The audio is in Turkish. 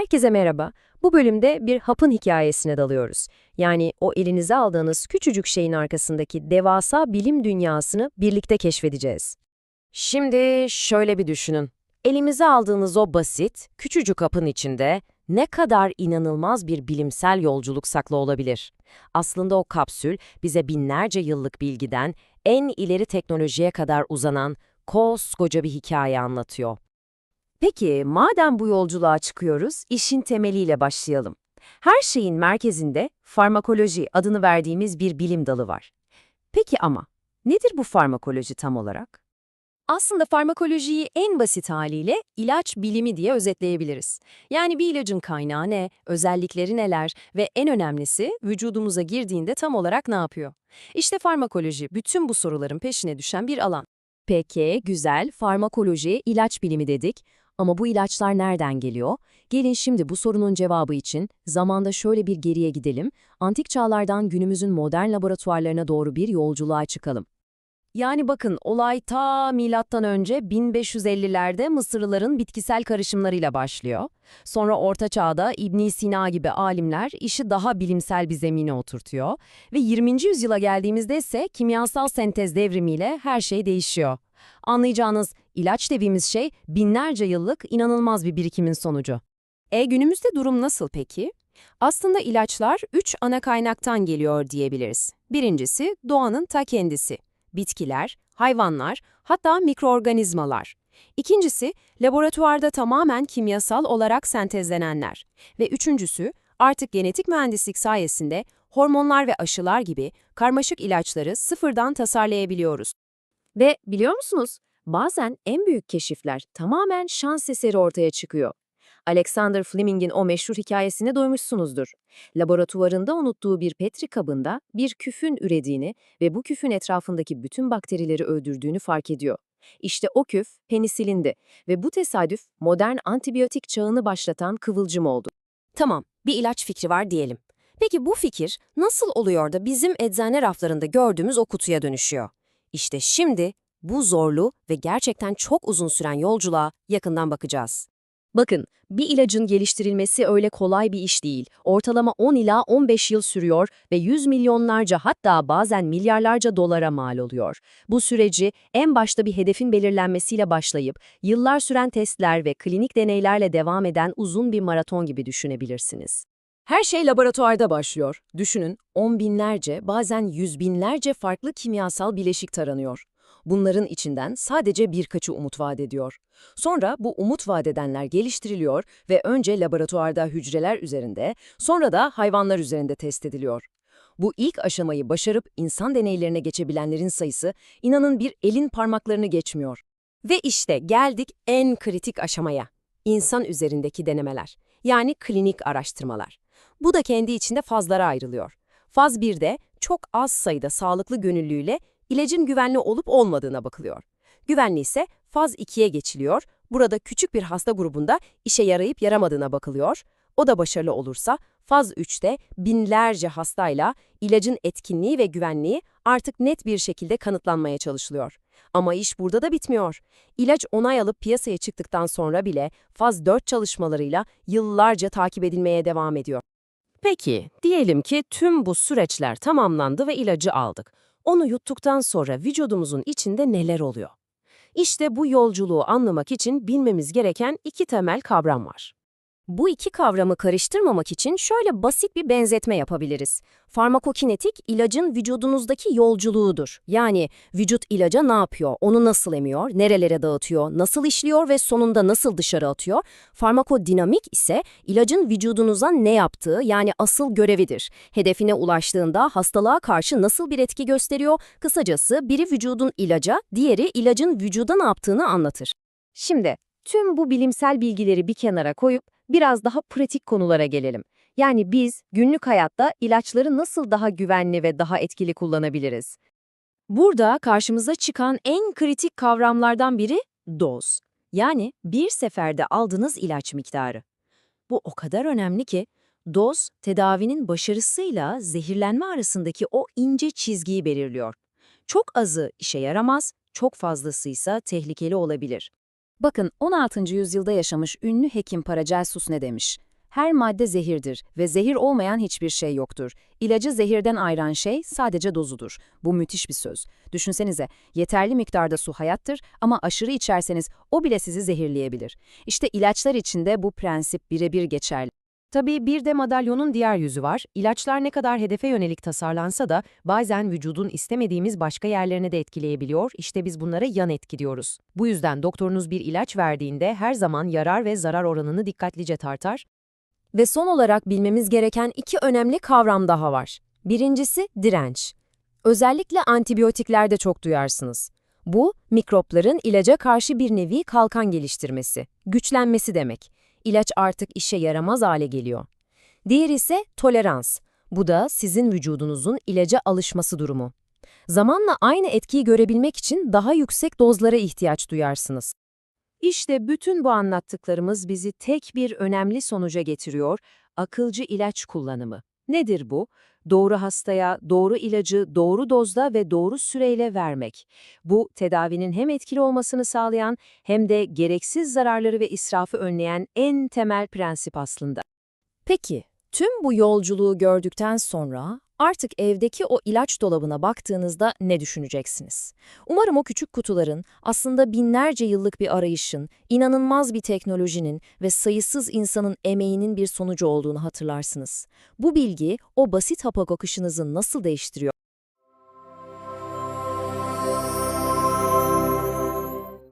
Herkese merhaba. Bu bölümde bir hapın hikayesine dalıyoruz. Yani o elinize aldığınız küçücük şeyin arkasındaki devasa bilim dünyasını birlikte keşfedeceğiz. Şimdi şöyle bir düşünün. Elimize aldığınız o basit, küçücük hapın içinde ne kadar inanılmaz bir bilimsel yolculuk saklı olabilir. Aslında o kapsül bize binlerce yıllık bilgiden en ileri teknolojiye kadar uzanan koskoca bir hikaye anlatıyor. Peki, madem bu yolculuğa çıkıyoruz, işin temeliyle başlayalım. Her şeyin merkezinde farmakoloji adını verdiğimiz bir bilim dalı var. Peki ama, nedir bu farmakoloji tam olarak? Aslında farmakolojiyi en basit haliyle ilaç bilimi diye özetleyebiliriz. Yani bir ilacın kaynağı ne, özellikleri neler ve en önemlisi vücudumuza girdiğinde tam olarak ne yapıyor? İşte farmakoloji bütün bu soruların peşine düşen bir alan. Peki, güzel, farmakoloji, ilaç bilimi dedik. Ama bu ilaçlar nereden geliyor? Gelin şimdi bu sorunun cevabı için zamanda şöyle bir geriye gidelim, antik çağlardan günümüzün modern laboratuvarlarına doğru bir yolculuğa çıkalım. Yani bakın olay ta milattan önce 1550'lerde Mısırlıların bitkisel karışımlarıyla başlıyor. Sonra Orta Çağ'da İbn Sina gibi alimler işi daha bilimsel bir zemine oturtuyor ve 20. yüzyıla geldiğimizde ise kimyasal sentez devrimiyle her şey değişiyor. Anlayacağınız ilaç dediğimiz şey binlerce yıllık inanılmaz bir birikimin sonucu. E günümüzde durum nasıl peki? Aslında ilaçlar üç ana kaynaktan geliyor diyebiliriz. Birincisi doğanın ta kendisi. Bitkiler, hayvanlar, hatta mikroorganizmalar. İkincisi laboratuvarda tamamen kimyasal olarak sentezlenenler. Ve üçüncüsü artık genetik mühendislik sayesinde hormonlar ve aşılar gibi karmaşık ilaçları sıfırdan tasarlayabiliyoruz. Ve biliyor musunuz? Bazen en büyük keşifler tamamen şans eseri ortaya çıkıyor. Alexander Fleming'in o meşhur hikayesini duymuşsunuzdur. Laboratuvarında unuttuğu bir petri kabında bir küfün ürediğini ve bu küfün etrafındaki bütün bakterileri öldürdüğünü fark ediyor. İşte o küf penisilindi ve bu tesadüf modern antibiyotik çağını başlatan kıvılcım oldu. Tamam, bir ilaç fikri var diyelim. Peki bu fikir nasıl oluyor da bizim eczane raflarında gördüğümüz o kutuya dönüşüyor? İşte şimdi bu zorlu ve gerçekten çok uzun süren yolculuğa yakından bakacağız. Bakın, bir ilacın geliştirilmesi öyle kolay bir iş değil. Ortalama 10 ila 15 yıl sürüyor ve 100 milyonlarca hatta bazen milyarlarca dolara mal oluyor. Bu süreci en başta bir hedefin belirlenmesiyle başlayıp yıllar süren testler ve klinik deneylerle devam eden uzun bir maraton gibi düşünebilirsiniz. Her şey laboratuvarda başlıyor. Düşünün, on binlerce, bazen yüz binlerce farklı kimyasal bileşik taranıyor. Bunların içinden sadece birkaçı umut vaat ediyor. Sonra bu umut vaat edenler geliştiriliyor ve önce laboratuvarda hücreler üzerinde, sonra da hayvanlar üzerinde test ediliyor. Bu ilk aşamayı başarıp insan deneylerine geçebilenlerin sayısı inanın bir elin parmaklarını geçmiyor. Ve işte geldik en kritik aşamaya. İnsan üzerindeki denemeler. Yani klinik araştırmalar. Bu da kendi içinde fazlara ayrılıyor. Faz 1'de çok az sayıda sağlıklı gönüllüyle ilacın güvenli olup olmadığına bakılıyor. Güvenli ise faz 2'ye geçiliyor. Burada küçük bir hasta grubunda işe yarayıp yaramadığına bakılıyor. O da başarılı olursa faz 3'te binlerce hastayla ilacın etkinliği ve güvenliği artık net bir şekilde kanıtlanmaya çalışılıyor. Ama iş burada da bitmiyor. İlaç onay alıp piyasaya çıktıktan sonra bile faz 4 çalışmalarıyla yıllarca takip edilmeye devam ediyor. Peki, diyelim ki tüm bu süreçler tamamlandı ve ilacı aldık. Onu yuttuktan sonra vücudumuzun içinde neler oluyor? İşte bu yolculuğu anlamak için bilmemiz gereken iki temel kavram var. Bu iki kavramı karıştırmamak için şöyle basit bir benzetme yapabiliriz. Farmakokinetik ilacın vücudunuzdaki yolculuğudur. Yani vücut ilaca ne yapıyor, onu nasıl emiyor, nerelere dağıtıyor, nasıl işliyor ve sonunda nasıl dışarı atıyor. Farmakodinamik ise ilacın vücudunuza ne yaptığı yani asıl görevidir. Hedefine ulaştığında hastalığa karşı nasıl bir etki gösteriyor, kısacası biri vücudun ilaca, diğeri ilacın vücuda ne yaptığını anlatır. Şimdi tüm bu bilimsel bilgileri bir kenara koyup biraz daha pratik konulara gelelim. Yani biz günlük hayatta ilaçları nasıl daha güvenli ve daha etkili kullanabiliriz? Burada karşımıza çıkan en kritik kavramlardan biri doz. Yani bir seferde aldığınız ilaç miktarı. Bu o kadar önemli ki doz tedavinin başarısıyla zehirlenme arasındaki o ince çizgiyi belirliyor. Çok azı işe yaramaz, çok fazlasıysa tehlikeli olabilir. Bakın 16. yüzyılda yaşamış ünlü hekim Paracelsus ne demiş? Her madde zehirdir ve zehir olmayan hiçbir şey yoktur. İlacı zehirden ayıran şey sadece dozudur. Bu müthiş bir söz. Düşünsenize, yeterli miktarda su hayattır ama aşırı içerseniz o bile sizi zehirleyebilir. İşte ilaçlar için de bu prensip birebir geçerli. Tabii bir de madalyonun diğer yüzü var. İlaçlar ne kadar hedefe yönelik tasarlansa da bazen vücudun istemediğimiz başka yerlerine de etkileyebiliyor. İşte biz bunlara yan etki diyoruz. Bu yüzden doktorunuz bir ilaç verdiğinde her zaman yarar ve zarar oranını dikkatlice tartar. Ve son olarak bilmemiz gereken iki önemli kavram daha var. Birincisi direnç. Özellikle antibiyotiklerde çok duyarsınız. Bu, mikropların ilaca karşı bir nevi kalkan geliştirmesi, güçlenmesi demek. İlaç artık işe yaramaz hale geliyor. Diğer ise tolerans. Bu da sizin vücudunuzun ilaca alışması durumu. Zamanla aynı etkiyi görebilmek için daha yüksek dozlara ihtiyaç duyarsınız. İşte bütün bu anlattıklarımız bizi tek bir önemli sonuca getiriyor, akılcı ilaç kullanımı. Nedir bu? Doğru hastaya doğru ilacı doğru dozda ve doğru süreyle vermek. Bu tedavinin hem etkili olmasını sağlayan hem de gereksiz zararları ve israfı önleyen en temel prensip aslında. Peki, tüm bu yolculuğu gördükten sonra artık evdeki o ilaç dolabına baktığınızda ne düşüneceksiniz? Umarım o küçük kutuların aslında binlerce yıllık bir arayışın, inanılmaz bir teknolojinin ve sayısız insanın emeğinin bir sonucu olduğunu hatırlarsınız. Bu bilgi o basit hapa kokuşunuzu nasıl değiştiriyor?